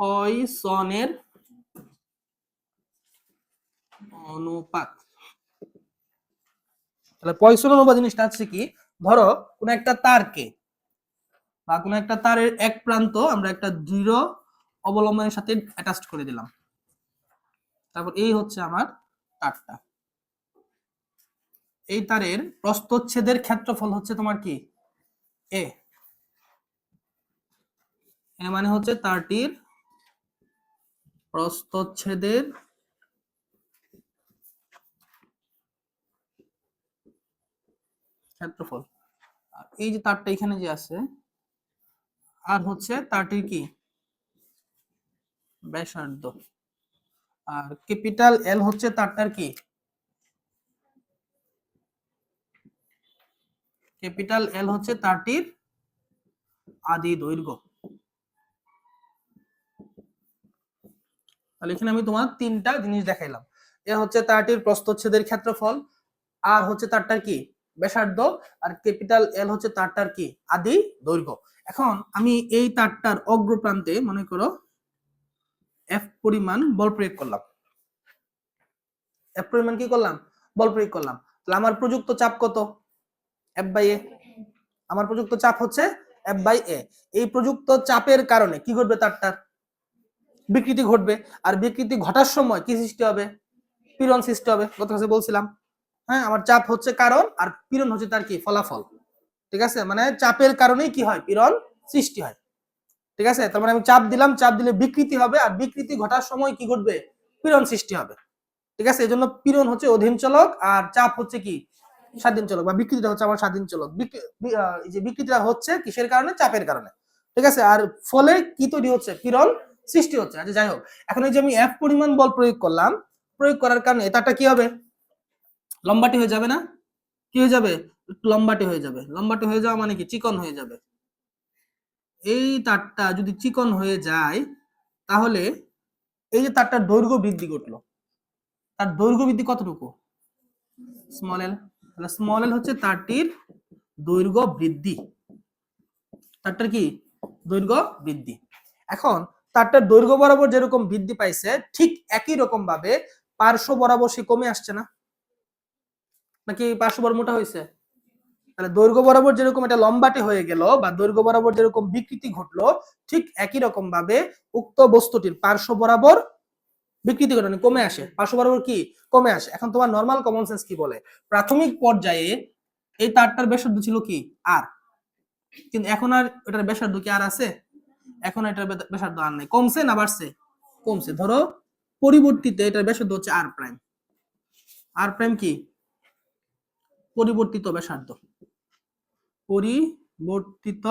পয়সনের অনুপাত। তাহলে পয়সন অনুপাত জিনিসটা হচ্ছে কি? ধরো, কোন একটা তারকে বা কোন একটা তারের এক প্রান্ত আমরা একটা দৃঢ় অবলম্বনের সাথে অ্যাটাচ করে দিলাম। তারপর এই হচ্ছে আমার তারটা। এই তারের প্রস্তচ্ছেদের ক্ষেত্রফল হচ্ছে তোমার কি? এ মানে হচ্ছে তারটির প্রস্থচ্ছেদের ক্ষেত্রফল। এই যে তারটা এখানে যে আছে, আর হচ্ছে তারটির কি? ব্যাসার্ধ। আর ক্যাপিটাল এল হচ্ছে তারটার কি? ক্যাপিটাল এল হচ্ছে তারটির আদি দৈর্ঘ্য। তাহলে এখানে আমি তোমার তিনটা জিনিস দেখাইলাম। এ হচ্ছে তারটির প্রস্থচ্ছেদের ক্ষেত্রফল, আর হচ্ছে তারটার কি? ব্যাসার্ধ, আর ক্যাপিটাল এল হচ্ছে তারটার কি? আদি দৈর্ঘ্য। এখন আমি এই তারটার অগ্রপ্রান্তে, মনে করো এফ পরিমাণ বল প্রয়োগ করলাম। এফ পরিমাণ কি করলাম? বল প্রয়োগ করলাম। তাহলে আমার প্রযুক্ত চাপ কত? এফ বাই এ আমার প্রযুক্ত চাপ হচ্ছে এফ বাই এ এই প্রযুক্ত চাপের কারণে কি ঘটবে তারটার? বিকৃতি ঘটবে। আর বিকৃতি ঘটার সময় কি সৃষ্টি হবে? পীড়ন সৃষ্টি হবে, গত কাছে বলছিলাম। হ্যাঁ আমার চাপ হচ্ছে কারণ আর পীড়ন হচ্ছে তার কি? ফলাফল। ঠিক আছে? মানে চাপের কারণেই কি হয়? পীড়ন সৃষ্টি হয়। ঠিক আছে? তার মানে আমি চাপ দিলাম, চাপ দিলে বিকৃতি হবে আর বিকৃতি ঘটার সময় কি ঘটবে? পীড়ন সৃষ্টি হবে। ঠিক আছে? এই জন্য পীড়ন হচ্ছে অধীন চলক আর চাপ হচ্ছে কি? স্বাধীন চলক বা বিকৃতিটা হচ্ছে আমার স্বাধীন চলক। যে বিকৃতিটা হচ্ছে কিসের কারণে? চাপের কারণে। ঠিক আছে? আর ফলে কি তৈরি হচ্ছে? পীড়ন সৃষ্টি হচ্ছে। আচ্ছা যাই হোক, এখন এই যে আমি এফ পরিমাণ বল প্রয়োগ করলাম, প্রয়োগ করার কারণে তারটা কি হবে? লম্বাটি হয়ে যাবে না? কি হয়ে যাবে? লম্বাটি হয়ে যাবে। লম্বাটি হয়ে যাওয়া মানে কি? চিকন হয়ে যাবে। এই তারটা যদি চিকন হয়ে যায়, তাহলে এই যে তারটার দৈর্ঘ্য বৃদ্ধি ঘটলো। তার দৈর্ঘ্য বৃদ্ধি কতটুকু? স্মল এল তাহলে স্মল এল হচ্ছে তারটির দৈর্ঘ্য বৃদ্ধি। তারটার কি? দৈর্ঘ্য বৃদ্ধি। এখন তারটার দৈর্ঘ্য বরাবর যেরকম বৃদ্ধি পাইছে, ঠিক একই রকম ভাবে পার্শ্ব বরাবর সে কমে আসছে না? নাকি পার্শ্ব বরাবর মোটা হয়েছে তাহলে দৈর্ঘ্য বরাবর যেরকম এটা লম্বাটে হয়ে গেল বা দৈর্ঘ্য বরাবর যেরকম বিকৃতি ঘটলো, ঠিক একই রকম ভাবে উক্ত বস্তুটির পার্শ্ব বরাবর বিকৃতি ঘটনা কমে আসে। পার্শ্ব বরাবর কি? কমে আসে। এখন তোমার নর্মাল কমন সেন্স কি বলে? প্রাথমিক পর্যায়ে এই তারটার ব্যাসার্ধ ছিল কি? আর কিন্তু এখন আর এটার ব্যাসার্ধ কি আর আছে? এখন এটার ব্যাসার্ধ আর নাই। কমছে না বাড়ছে? কমছে। ধরো, পরিবর্তিত এটার ব্যাসার্ধ হচ্ছে আর প্রাইম আর প্রাইম কি? পরিবর্তিত ব্যাসার্ধ। পরিবর্তিত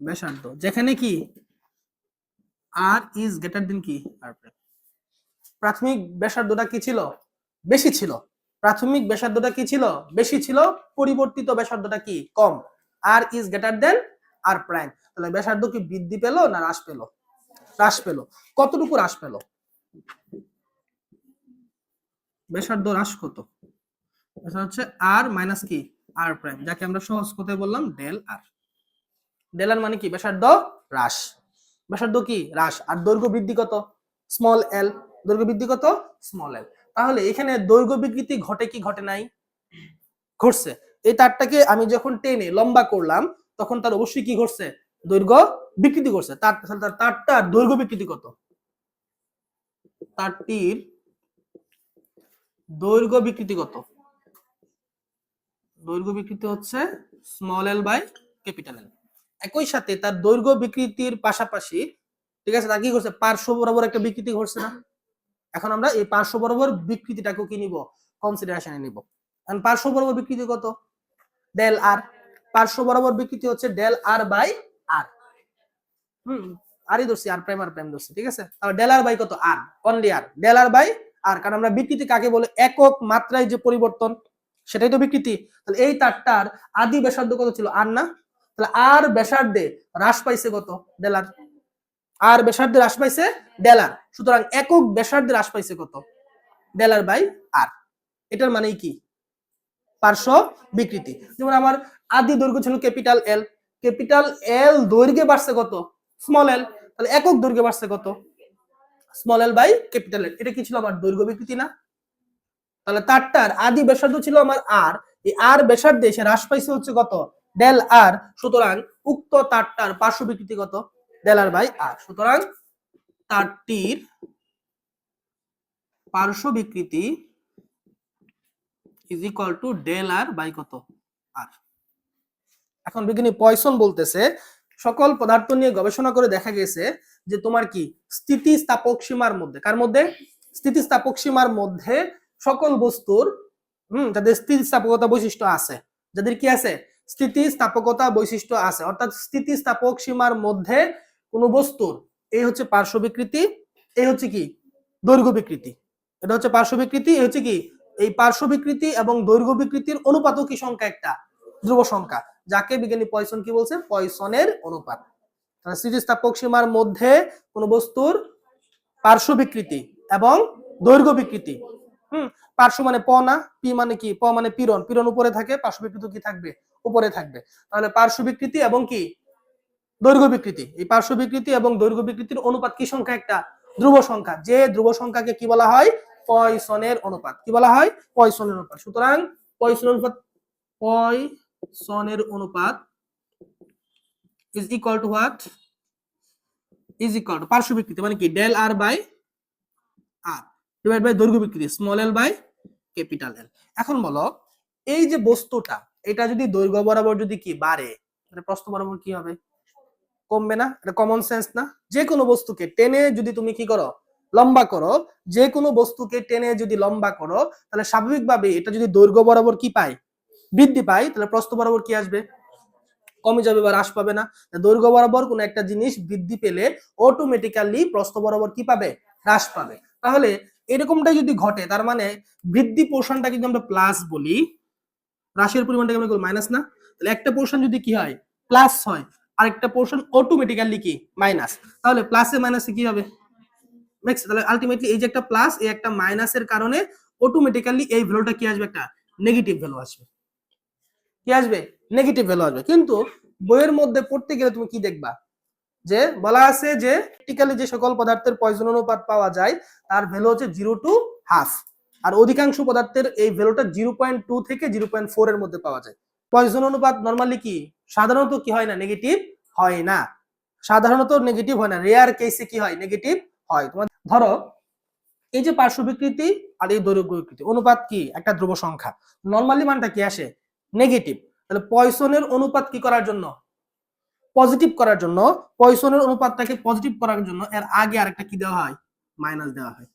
ব্যাসার্ধ। যেখানে কি? আর ইজ গ্রেটার দেন কি? আর প্রাইম প্রাথমিক ব্যাসার্ধটা কি ছিল? বেশি ছিল। প্রাথমিক ব্যাসার্ধটা কি ছিল? বেশি ছিল। পরিবর্তিত ব্যাসার্ধটা কি? কম। R is greater than R prime তাহলে ব্যাসার্ধ কি বৃদ্ধি পেল না হ্রাস পেল? হ্রাস পেল। কতটুকু হ্রাস পেল? ব্যাসার্ধ হ্রাস কত? হচ্ছে আর মাইনাস কি? আর প্রাইম যাকে আমরা সহজ কথায় বললাম ডেল আর ডেল আর মানে কি? ব্যাসার্ধ হ্রাস। ব্যাসার্ধ কি? হ্রাস। আর দৈর্ঘ্য বৃদ্ধি কত? স্মল এল দৈর্ঘ্য বৃদ্ধি কত? স্মল এল তাহলে এখানে দৈর্ঘ্য বিকৃতি ঘটে কি ঘটে নাই? ঘটছে। এই তারটাকে আমি যখন টেনে লম্বা করলাম, তখন তার অবশ্যই কি ঘটছে? দৈর্ঘ্য বিকৃতি করছে। তার তাহলে তার তারটার দৈর্ঘ্য বিকৃতি কত? তারটির দৈর্ঘ্য বিকৃতি কত? দৈর্ঘ্য বিকৃতি হচ্ছে small L by capital L একই সাথে তার দৈর্ঘ্য বিকৃতির পাশাপাশি, ঠিক আছে, তার কি করছে পার্শ্ব বরাবর একটা বিকৃতি ঘটছে না। এখন আমরা এই পার্শ্ব বরাবর বিকৃতিটাকে কি নিব? কনসিডারেশনে নিব। এখন পার্শ্ব বরাবর বিকৃতি কত? ডেল আর পার্শ্ব বরাবর বিকৃতি হচ্ছে ডেল আর বাই আর হুম আরই ধরছি আর প্রাইম আর প্রাইম ধরছি, ঠিক আছে? তাহলে ডেল আর বাই কত? আর only R del R by R কারণ আমরা বিকৃতি কাকে বলে? একক মাত্রায় যে পরিবর্তন, সেটাই তো বিকৃতি। তাহলে এই তারটার আদি ব্যাসার্ধ কত ছিল? আর না? তাহলে আর ব্যাসার্ধে হ্রাস পাইছে কত? ডেলার আর ব্যাসার্ধে হ্রাস পাইছে ডেলার সুতরাং একক ব্যাসার্ধে হ্রাস পাইছে কত? ডেলার বাই আর এটার মানে কি? পার্শ্ব বিকৃতি। যেমন আমার আদি দৈর্ঘ্য ছিল ক্যাপিটাল এল ক্যাপিটাল এল দৈর্ঘ্যে বাড়ছে কত? স্মল এল তাহলে একক দৈর্ঘ্যে বাড়ছে কত? Small L by capital L এটা কি ছিল আমার দৈর্ঘ্য বিকৃতি না? তাহলে তারটার আদি ব্যাসার্ধ ছিল আমার আর এই আর ব্যাসার্ধে সে হ্রাস পাইছে হচ্ছে কত? ডেল আর সুতরাং উক্ত তারটার পার্শ্ব বিকৃতি কত? ডেল আর বাই আর সুতরাং তারটির পার্শ্ব বিকৃতি is equal to del R by কত? আর এখন বিজ্ঞানী পয়সন বলতেছে, সকল পদার্থ নিয়ে গবেষণা করে দেখা গেছে যে তোমার কি স্থিতিস্থাপক সীমার মধ্যে, কার মধ্যে? স্থিতিস্থাপক সীমার মধ্যে সকল বস্তুর, হুম, যাদের স্থিতিস্থাপকতা বৈশিষ্ট্য আছে, যাদের কি আছে? স্থিতিস্থাপকতা বৈশিষ্ট্য আছে। অর্থাৎ স্থিতিস্থাপক সীমার মধ্যে কোনো বস্তুর, এই হচ্ছে পার্শ্ব বিকৃতি এই হচ্ছে কি? দৈর্ঘ্য বিকৃতি। এটা হচ্ছে পার্শ্ব বিকৃতি এই হচ্ছে কি? এই পার্শ্ব বিকৃতি এবং দৈর্ঘ্য বিকৃতির অনুপাতও কি সংখ্যা একটা? ধ্রুব সংখ্যা। যাকে বিজ্ঞানী পয়সন কি বলছে? পয়সনের অনুপাত। স্থিতিস্থাপক সীমার মধ্যে কোন বস্তুর পার্শ্ব বিকৃতি এবং দৈর্ঘ্য বিকৃতি। হুম? পার্শ্ব মানে প না, পি মানে কি? প মানে পীড়ন। পীড়ন উপরে থাকে, পার্শ্ব বিকৃতি কি থাকবে? উপরে থাকবে। তাহলে পার্শ্ব বিকৃতি এবং কি? দৈর্ঘ্য বিকৃতি। এই পার্শ্ব বিকৃতি এবং দৈর্ঘ্য বিকৃতির অনুপাত কি সংখ্যা একটা? ধ্রুব সংখ্যা। যে ধ্রুব সংখ্যাকে কি বলা হয়? পয়সনের অনুপাত। কি বলা হয়? পয়সনের অনুপাত। সুতরাং পয়সনের অনুপাত পয়সনের অনুপাত is equal to what is equal to পার্শ্ব বিকৃতি মানে কি? Del R by R divide by দৈর্ঘ্য বিকৃতি small L by capital L এখন বলো, এই যে বস্তুটা, এটা যদি দৈর্ঘ্য বরাবর যদি কি বাড়ে, তাহলে প্রস্থ বরাবর কি হবে? কমবে না? এটা কমন সেন্স না? যে কোনো বস্তুকে টেনে যদি তুমি কি করো লম্বা করো যে কোনো বস্তুকে টেনে যদি লম্বা করো, তাহলে স্বাভাবিকভাবে এটা যদি দৈর্ঘ্য বরাবর কি পায়? বৃদ্ধি পায়, তাহলে প্রস্থ বরাবর কি আসবে? কমে যাবে বা হ্রাস পাবে না। দৈর্ঘ্য বরাবর কোনো একটা জিনিস বৃদ্ধি পেলে অটোমেটিক্যালি প্রস্থ বরাবর কি পাবে? হ্রাস পাবে। তাহলে এরকমটাই যদি ঘটে, তার মানে বৃদ্ধি পোর্শনটাকে যদি আমরা প্লাস বলি, হ্রাসের পরিমাণটাকে আমরা মাইনাস না, তাহলে একটা পোর্শন যদি কি হয়? প্লাস হয়। আরেকটা পোর্শন অটোমেটিক্যালি কি? মাইনাস তাহলে প্লাসে মাইনাসে কি হবে? নেক্সট তাহলে আলটিমেটলি এই যে একটা প্লাস এই একটা মাইনাসের কারণে অটোমেটিক্যালি এই ভ্যালুটা কি আসবে একটা নেগেটিভ ভ্যালু আসবে। কি আসবে? নেগেটিভ ভ্যালু আসবে। কিন্তু বইয়ের মধ্যে পড়তে গেলে তুমি কি দেখবা? যে বলা আছে যে প্র্যাকটিক্যালি যে সকল পদার্থের পয়জন অনুপাত পাওয়া যায়, তার ভ্যালু হচ্ছে জিরো টু হাফ আর অধিকাংশ পদার্থের এই ভ্যালুটা জিরো পয়েন্ট টু থেকে জিরো পয়েন্ট ফোর এর মধ্যে পাওয়া যায়। পয়জন অনুপাত নর্মালি কি? সাধারণত কি হয় না? নেগেটিভ হয় না। সাধারণত নেগেটিভ হয় না। রেয়ার কেসে কি হয়? নেগেটিভ হয়। তোমার ধরো, এই যে পার্শ্ব বিকৃতি আর এই দৈর্ঘ্য বিকৃতি, অনুপাত কি? একটা ধ্রুব সংখ্যা। নর্মালি মানটা কি আসে? নেগেটিভ তাহলে পয়সনের অনুপাত কি করার জন্য? পজিটিভ করার জন্য। পয়সনের অনুপাতটাকে পজিটিভ করার জন্য এর আগে আরেকটা কি দেওয়া হয়? মাইনাস দেওয়া হয়।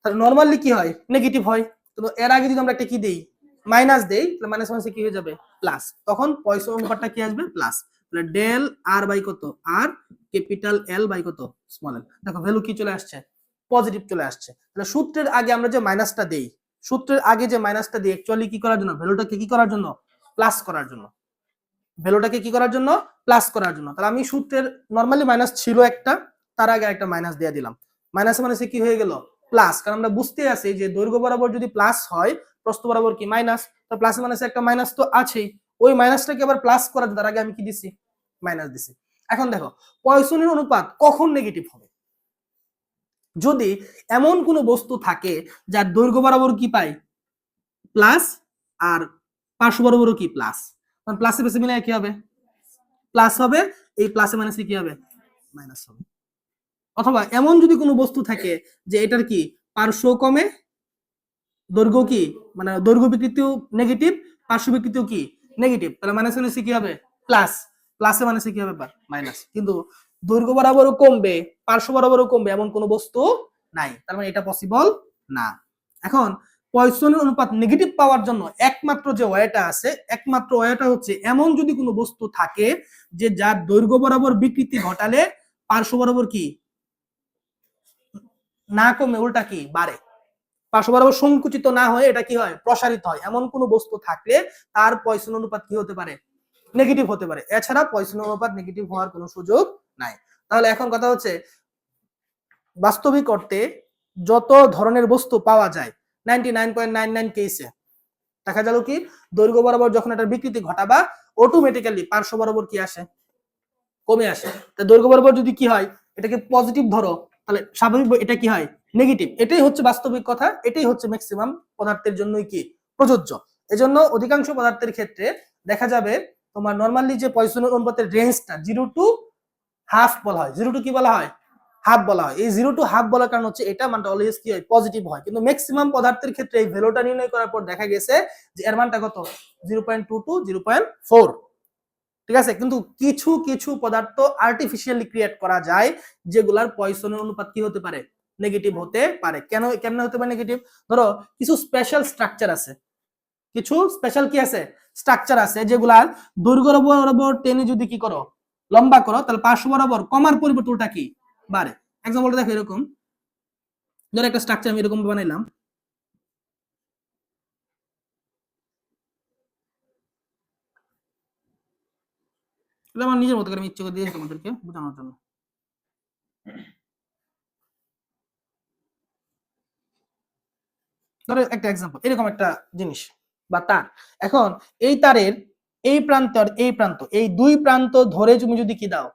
তাহলে নর্মালি কি হয়? নেগেটিভ হয়। তো এর আগে যদি আমরা একটা কি দেই? মাইনাস দেই, তাহলে মাইনাস মাইনাসে কি হয়ে যাবে? প্লাস তখন পয়সন অনুপাতটা কি আসবে? প্লাস তাহলে ডেল আর বাই কত? আর ক্যাপিটাল এল বাই কত? স্মল এল দেখো ভ্যালু কি চলে আসছে? পজিটিভ চলে আসছে। তাহলে সূত্রের আগে আমরা যে মাইনাসটা দেই, সূত্রের আগে যে মাইনাসটা দিই অ্যাকচুয়ালি কি করার জন্য? ভ্যালুটাকে কি করার জন্য? প্লাস করার জন্য। ভ্যালুটাকে কি করার জন্য? প্লাস করার জন্য। তাহলে আমি সূত্রের নর্মালি মাইনাস ছিল একটা, তার আগে একটা মাইনাস দিয়ে দিলাম। মাইনাসে মাইনাসে কি হয়ে গেল? প্লাস কারণ আমরা বুঝতে আছি যে দৈর্ঘ্য বরাবর যদি প্লাস হয়, প্রস্থ বরাবর কি মাইনাস তো প্লাসে মাইনাসে একটা মাইনাস তো আছেই। ওই মাইনাসটাকে আবার প্লাস করার তার আগে আমি কি দিছি? মাইনাস দিছি। এখন দেখো, পয়সনের অনুপাত কখন নেগেটিভ হবে? যদি এমন কোনো বস্তু থাকে যার দৈর্ঘ্য বরাবর কি পাই? প্লাস আর পার্শ্ব বরাবরও কি? প্লাস প্লাসে বেশি মিলে কি হবে? প্লাস হবে, এই প্লাসে মাইনাসে কি হবে? মাইনাস হবে। অথবা এমন যদি কোনো বস্তু থাকে যে এটার কি পার্শ্ব কমে, দৈর্ঘ্য কি? মানে দৈর্ঘ্য বিকৃতিও নেগেটিভ পার্শ্ব বিকৃতিও কি? নেগেটিভ তাহলে মাইনাস মাইনাসে কি হবে? প্লাস প্লাসে মাইনাসে কি হবে? মাইনাস কিন্তু দৈর্ঘ্য বরাবরও কমবে, পার্শ্ব বরাবরও কমবে এমন কোনো বস্তু নাই। তার মানে এটা পসিবল না। এখন পয়সনের অনুপাত নেগেটিভ পাওয়ার জন্য একমাত্র যে ওয়েটা আছে, একমাত্র ওয়েটা হচ্ছে এমন যদি কোনো বস্তু থাকে যে যার দৈর্ঘ্য বরাবর বিকৃতি ঘটালে পার্শ্ব বরাবর কি? না কমে, উল্টা কি? বাড়ে। পার্শ্ব বরাবর সংকুচিত না হয়ে এটা কি হয়? প্রসারিত হয়। এমন কোনো বস্তু থাকলে তার পয়সন অনুপাত কি হতে পারে? নেগেটিভ হতে পারে। এছাড়া পয়সন অনুপাত নেগেটিভ হওয়ার কোনো সুযোগ নাই। তাহলে এখন কথা হচ্ছে, বাস্তবিক অর্থে যত ধরনের বস্তু পাওয়া যায় ninety nine point nine nine কেসে দেখা গেল কি? দৈর্ঘ্য বরাবর যখন একটা বিকৃতি ঘটাবা অটোমেটিক্যালি পার্শ্ব বরাবর কি আসে? কমে আসে। তা দৈর্ঘ্য বরাবর যদি কি হয়, এটাকে পজিটিভ ধরো, তাহলে স্বাভাবিক এটা কি হয়? নেগেটিভ এটাই হচ্ছে বাস্তবিক কথা, এটাই হচ্ছে ম্যাক্সিমাম পদার্থের জন্যই কি? প্রযোজ্য। এজন্য অধিকাংশ পদার্থের ক্ষেত্রে দেখা যাবে তোমার নর্মালি যে পয়সনের অনুপাতের রেঞ্জটা জিরো টু হাফ বলা হয়। জিরো টু কি বলা হয়? হাফ বলা হয়। এই জিরো টু হাফ বলার কারণ হচ্ছে এটা মানটা অলওয়েজ কি হয়? পজিটিভ হয়। কিন্তু ম্যাক্সিমাম পদার্থের ক্ষেত্রে এই ভ্যালুটা নির্ণয় করার পর দেখা গেছে যে এর মানটা কত? Zero point two two zero point four ঠিক আছে? কিন্তু কিছু কিছু পদার্থ আর্টিফিশিয়ালি ক্রিয়েট করা যায়, যেগুলার পয়সনের অনুপাত কি হতে পারে? নেগেটিভ হতে পারে। কেন, কেমনে হতে পারে নেগেটিভ ধরো, কিছু স্পেশাল স্ট্রাকচার আছে। কিছু স্পেশাল কি আছে? স্ট্রাকচার আছে যেগুলার দৈর্ঘ্য বরাবর টেনে যদি কি করো, লম্বা করো, তাহলে পার্শ্ব বরাবর কমার পরিবর্তে উল্টা কি? বাড়ে। এক্সাম্পলটা দেখো এরকম। ধরো একটা স্ট্রাকচার আমি এরকম বানাইলাম। আমার নিজের মতো করে আমি ইচ্ছে করে দিয়েছি তোমাদেরকে বোঝানোর জন্য। ধরো একটা এক্সাম্পল এরকম একটা জিনিস। বা তার। এখন এই তারের এই প্রান্ত আর এই প্রান্ত, এই দুই প্রান্ত ধরে তুমি যদি কি দাও?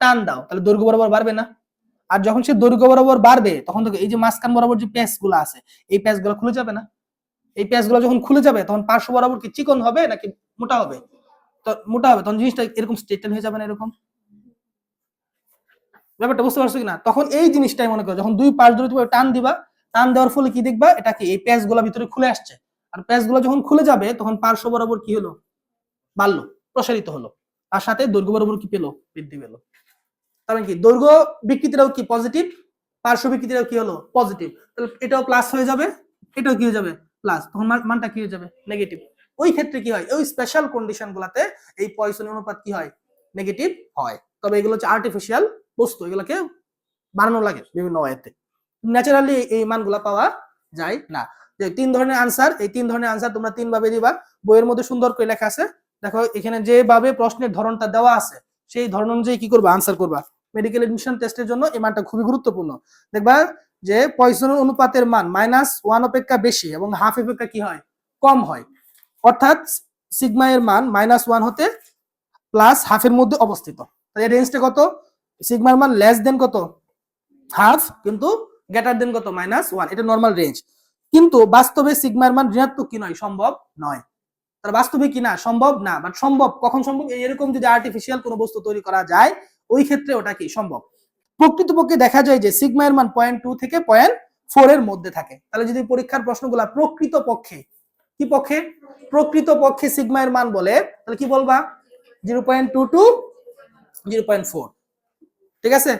টান দাও, তাহলে দৈর্ঘ্য বরাবর বাড়বে না। আর যখন সে দৈর্ঘ্য বরাবর বাড়বে, তখন দেখো এই যে মাঝখান বরাবর যে প্যাচগুলো আছে, এই প্যাচগুলো খুলে যাবে না। এই প্যাচগুলো যখন খুলে যাবে, তখন পার্শ্ব বরাবর কি চিকন হবে নাকি মোটা হবে? তো মোটা হবে, তখন জিনিসটা এরকম স্ট্রেটেন হয়ে যাবে না এরকম? ব্যাপারটা বুঝতে পারছ কিনা? তখন এই জিনিসটাই মনে করো, যখন দুই পাশ ধরে টান দিবা, টান দেওয়ার ফলে কি দেখবা? এটা কি এই প্যাচগুলা ভিতরে খুলে আসছে। আর প্যাচগুলো যখন খুলে যাবে, তখন পার্শ্ব বরাবর কি হলো? বাড়লো, প্রসারিত হলো। তার সাথে দৈর্ঘ্য বরাবর কি পেল? বৃদ্ধি পেল। তার মানে কি? দৈর্ঘ্য বিকৃতিটাও কি পজিটিভ পার্শ্ব বিকৃতিটাও কি হলো? পজিটিভ তাহলে এটাও প্লাস হয়ে যাবে, এটাও কি হয়ে যাবে? প্লাস তখন মানটা কি হয়ে যাবে? নেগেটিভ ওই ক্ষেত্রে কি হয়? ওই স্পেশাল কন্ডিশন গুলাতে এই পয়সনের অনুপাত কি হয়? নেগেটিভ হয়। তবে এগুলো হচ্ছে আর্টিফিশিয়াল বস্তু। এগুলোকে বানানো লাগে বিভিন্ন ওয়েতে ন্যাচারালি এই মানগুলা পাওয়া যায় না। যে তিন ধরনের আনসার এই তিন ধরনের আনসার তোমরা তিন ভাবে দিবা। বইয়ের মধ্যে সুন্দর করে লেখা আছে। দেখো, এখানে যেভাবে প্রশ্নের ধরনটা দেওয়া আছে, সেই ধরন অনুযায়ী কি করবা? আনসার করবা। মেডিকেল এডমিশন টেস্টের জন্য এই মানটা খুবই গুরুত্বপূর্ণ। দেখবা যে পয়সনের অনুপাতের মান মাইনাস ওয়ান অপেক্ষা বেশি এবং হাফ অপেক্ষা কি হয়? কম হয়। অর্থাৎ সিগমা এর মান মাইনাস ওয়ান হতে প্লাস হাফের মধ্যে অবস্থিত। এর রেঞ্জটা কত? সিগমার মান লেস দেন কত? হাফ কিন্তু গ্রেটার দেন কত? মাইনাস ওয়ান এটা নর্মাল রেঞ্জ কিন্তু বাস্তবে সিগমার মান ঋণাত্মক কি নয়? সম্ভব নয়। তার বাস্তবে কি না? সম্ভব না। বাট সম্ভব কখন সম্ভব? এরকম যদি আর্টিফিশিয়াল কোনো বস্তু তৈরি করা যায়, ওই ক্ষেত্রে ওটা কি? সম্ভব। প্রকৃতপক্ষে দেখা যায় যে সিগমা এর মান পয়েন্ট টু থেকে পয়েন্ট ফোর এর মধ্যে থাকে। তাহলে যদি পরীক্ষার প্রশ্নগুলো প্রকৃত পক্ষে কি পক্ষে? প্রকৃত পক্ষে সিগমা এর মান বলে, তাহলে কি বলবা? Zero point two two zero point four ঠিক আছে?